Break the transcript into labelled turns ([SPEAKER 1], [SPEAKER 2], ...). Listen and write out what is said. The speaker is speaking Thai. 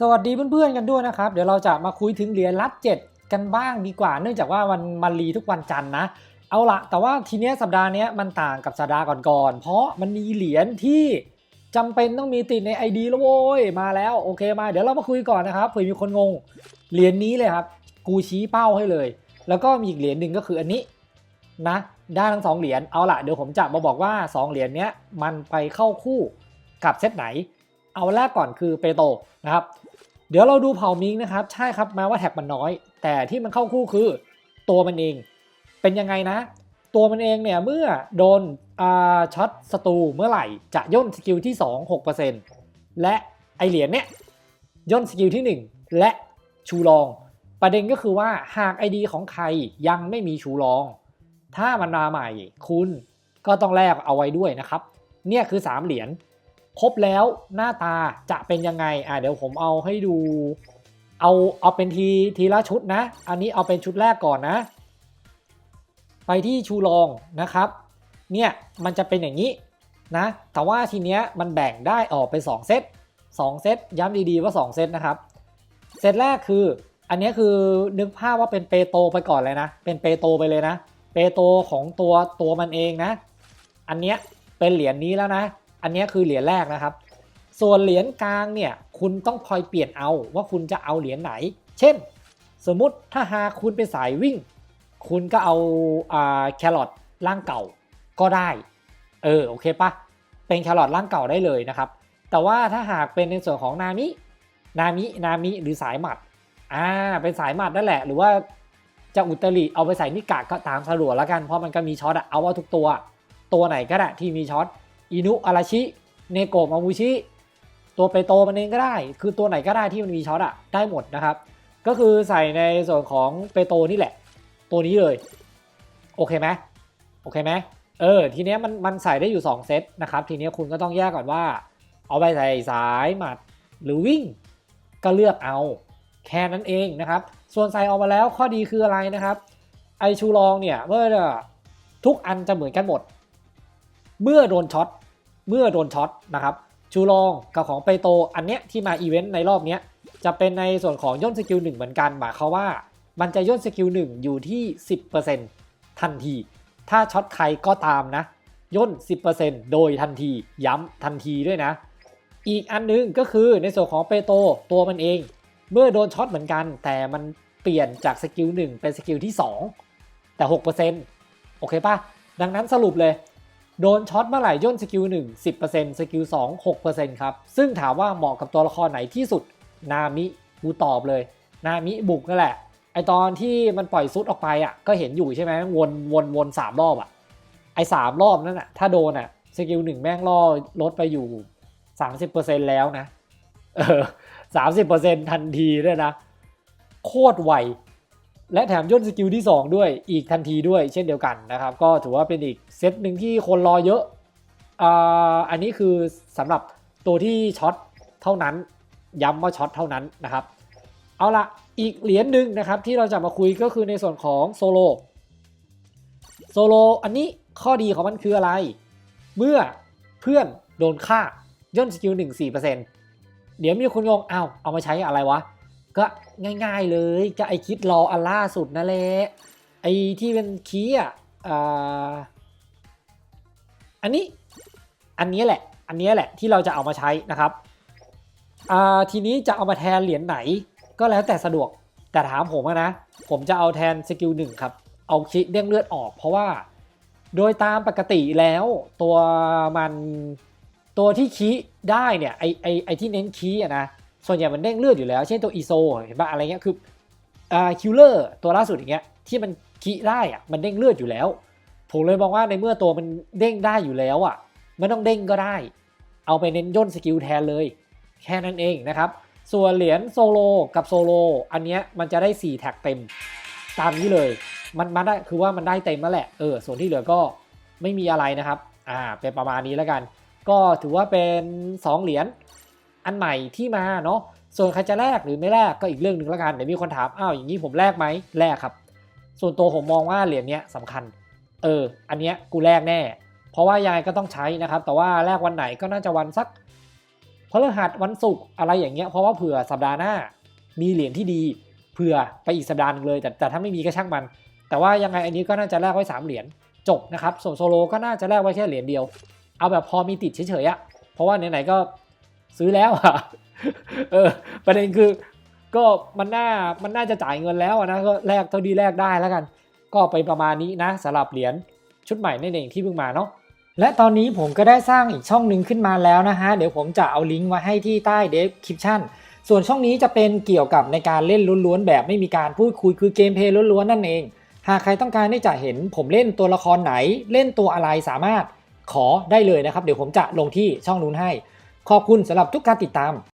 [SPEAKER 1] สวัสดีเพื่อนๆกันด้วยนะครับ เดี๋ยวเราจะมาคุยถึงเหรียญรัดเจ็ดกันบ้างดีกว่า เนื่องจากว่าวันมันรีทุกวันจันทร์นะ เอาละแต่ว่าทีเนี้ยสัปดาห์เนี้ยมันต่างกับสัปดาห์ก่อนๆ เพราะมันมีเหรียญที่จำเป็นต้องมีติดใน ID แล้วโว้ยมาแล้วโอเคมา เดี๋ยวเรามาคุยก่อนนะครับเผื่อมีคนงง เหรียญนี้เลยครับ กูชี้เป้าให้เลย แล้วก็มีอีกเหรียญหนึ่งก็คืออันนี้นะได้ทั้งสองเหรียญเอาละเดี๋ยวผมจะมาบอกว่าสองเหรียญเนี้ยมันไปเข้าคู่กับเซตไหน เอาแรกก่อนคือเปโตนะครับ เดี๋ยวเราดูเผ่ามิงนะครับ ใช่ครับแม้ว่าแท็กมันน้อย แต่ที่มันเข้าคู่คือตัวมันเอง เป็นยังไงนะ ตัวมันเองเนี่ยเมื่อโดนช็อตศัตรูเมื่อไหร่จะย่นสกิลที่ 2 6%และไอเหรียญเนี่ยย่นสกิลที่ 1 และชูรอง ประเด็นก็คือว่าหาก ID ของใครยังไม่มีชูรอง ถ้ามันมาใหม่คุณก็ต้องแลกเอาไว้ด้วยนะครับ เนี่ยคือ 3 เหรียญ ครบแล้วหน้าตาจะเป็นยังไงอ่าเดี๋ยวผมเอาให้ดู เอาเอาเป็นทีทีละชุดนะ อันนี้เอาเป็นชุดแรกก่อนนะ ไปที่ชูรองนะครับ เนี่ยมันจะเป็นอย่างนี้นะ แต่ว่าทีเนี้ยมันแบ่งได้ออกเป็น2เซต2เซตย้ำดีๆว่า 2 เซตนะครับ เซตแรกคือ อันนี้คือนึกภาพว่าเป็นเปโตไปก่อนเลยนะ เป็นเปโตไปเลยนะ เปโตของตัวตัวมันเองนะ อันเนี้ยเป็นเหรียญนี้แล้วนะ อันนี้คือเหรียญแรกนะครับ ส่วนเหรียญกลางเนี่ยคุณต้องคอยเปลี่ยนเอาว่าคุณจะเอาเหรียญไหน เช่น สมมุติถ้าหากคุณเป็นสายวิ่ง คุณก็เอาอแครอทร่างเก่าก็ได้ เออโอเคปะเป็นแครอทร่างเก่าได้เลยนะครับ แต่ว่าถ้าหากเป็นในส่วนของนามินามินามิหรือสายหมัดอ่าเป็นสายหมัดนั่นแหละ หรือว่าจะอุตริเอาไปใส่นิกะก็ตามสะดวกแล้วกันเพราะมันก็มีช็อตอะเอาว่าทุกตัว ตัวไหนก็ได้ที่มีช็อต อินุอาราชิ เนโกะมามูชิ ตัวเปโตมันเองก็ได้ คือตัวไหนก็ได้ที่มันมีช็อตอะได้หมดนะครับ ก็คือใส่ในส่วนของเปโตนี่แหละ ตัวนี้เลย โอเคไหมโอเคไหมเออ ทีเนี้ยมันมันใส่ได้อยู่ 2 เซตนะครับ ทีเนี้ยคุณก็ต้องแยกก่อนว่า เอาไปใส่สายหมัดหรือวิ่ง ก็เลือกเอาแค่นั้นเองนะครับ ส่วนใส่ออกมาแล้วข้อดีคืออะไรนะครับ ไอชูรองเนี่ยเมื่อทุกอันจะเหมือนกันหมด เมื่อโดนช็อตเมื่อโดนช็อตนะครับชูรองกับของเปโตอันเนี้ยที่มาอีเวนต์ในรอบเนี้ยจะเป็นในส่วนของย่นสกิลหนึ่งเหมือนกันหมายความว่า มันจะย่นสกิลหนึ่งอยู่ที่ 10%ทันที ถ้าช็อตใครก็ตามนะ ย่น 10%โดยทันทีย้ำทันทีด้วยนะ อีกอันนึงก็คือในส่วนของเปโตตัวมันเอง เมื่อโดนช็อตเหมือนกัน แต่มันเปลี่ยนจากสกิล1เป็นสกิลที่ 2 แต่ 6%โอเคปะดังนั้นสรุปเลย โดนช็อตเมื่อไหร่ย่นสกิล1 10%สกิล2 6%ครับ ซึ่งถามว่าเหมาะกับตัวละครไหนที่สุด นามิกูตอบเลย นามิบุกนั่นแหละ ไอตอนที่มันปล่อยซุดออกไปอะ ก็เห็นอยู่ใช่ไหมวนวนวนสามรอบอะ ไอสามรอบนั่นอะ ถ้าโดนอะ สกิลหนึ่งแม่งล่อลดไปอยู่ 30%แล้วนะ เออสามสิบเปอร์เซ็นทันทีด้วยนะ โคตรไว และแถมย่นสกิลที่ 2 ด้วยอีกทันทีด้วยเช่นเดียวกันนะครับ ก็ถือว่าเป็นอีกเซตหนึ่งที่คนรอเยอะอ่าอันนี้คือสำหรับตัวที่ช็อตเท่านั้น ย้ำว่าช็อตเท่านั้นนะครับ เอาละอีกเหรียญหนึ่งนะครับที่เราจะมาคุยก็คือในส่วนของโซโลโซโลอันนี้ข้อดีของมันคืออะไร เมื่อเพื่อนโดนฆ่าย่นสกิล1 4%เดี๋ยวมีคนงงอ้าวเอามาใช้อะไรวะ ก็ง่าย ๆเลยก็ไอคิดรออันล่าสุดนั่นแหละไอที่เป็นคีย์อะอ่าอันนี้อันนี้แหละ อันนี้แหละที่เราจะเอามาใช้นะครับอ่าทีนี้จะเอามาแทนเหรียญไหน ก็แล้วแต่สะดวกแต่ถามผมอะนะ ผมจะเอาแทนสกิลหนึ่งครับ เอาคิเด้งเลือดออกเพราะว่าโดยตามปกติแล้วตัวมันตัวที่คีได้เนี่ยไอไอไอที่เน้นคีอะนะ ส่วนใหญ่มันเด้งเลือดอยู่แล้ว เช่นตัวอีโซเห็นปะอะไรเงี้ยคืออ่าคิลเลอร์ตัวล่าสุดอย่างเงี้ยที่มันคีได้อะมันเด้งเลือดอยู่แล้ว ผมเลยมองว่าในเมื่อตัวมันเด้งได้อยู่แล้วอะไม่ต้องเด้งก็ได้ เอาไปเน้นย่นสกิลแทนเลย แค่นั้นเองนะครับ ส่วนเหรียญโซโลกับโซโลอันเนี้ยมันจะได้ 4 แท็กเต็ม ตามนี้เลย มันมาได้คือว่ามันได้เต็มแล้วแหละเออส่วนที่เหลือก็ไม่มีอะไรนะครับอ่าเป็นประมาณนี้แล้วกัน ก็ถือว่าเป็น 2 เหรียญ อันใหม่ที่มาเนาะส่วนใครจะแลกหรือไม่แลกก็อีกเรื่องหนึ่งล้วกันเดี๋ยวมีคนถามอ้าวอย่างนี้ผมแลกไหมแลกครับ ส่วนตัวผมมองว่าเหรียญเนี้ยสำคัญ เออ อันเนี้ยกูแลกแน่ เพราะว่ายังไงก็ต้องใช้นะครับ แต่ว่าแลกวันไหนก็น่าจะวันสักพฤหัสวันศุกร์อะไรอย่างเงี้ยเพราะว่าเผื่อสัปดาห์หน้า มีเหรียญที่ดีเผื่อไปอีกสัปดาห์นึงเลย แต่แต่ถ้าไม่มีก็ช่างมัน แต่ว่ายังไงอันนี้ก็น่าจะแลกไว้สามเหรียญจบนะครับส่วนโซโลก็น่าจะแลกไว้แค่เหรียญเดียว เอาแบบพอมีติดเฉยๆอะเพราะว่าไหนๆก็ ซื้อแล้วอะเออประเด็นคือก็มันน่ามันน่าจะจ่ายเงินแล้วนะก็แลกเท่าดีแลกได้แล้วกัน ก็ไปประมาณนี้นะสำหรับเหรียญชุดใหม่นั่นเองที่เพิ่งมาเนาะและตอนนี้ผมก็ได้สร้างอีกช่องหนึ่งขึ้นมาแล้วนะฮะ เดี๋ยวผมจะเอาลิงก์ไว้ให้ที่ใต้ description ส่วนช่องนี้จะเป็นเกี่ยวกับในการเล่นล้วนๆ แบบไม่มีการพูดคุยคือเกมเพลย์ล้วนๆ นั่นเอง หากใครต้องการที่จะเห็นผมเล่นตัวละครไหน เล่นตัวอะไรสามารถขอได้เลยนะครับ เดี๋ยวผมจะลงที่ช่องนู้นให้ ขอบคุณสำหรับทุกการติดตาม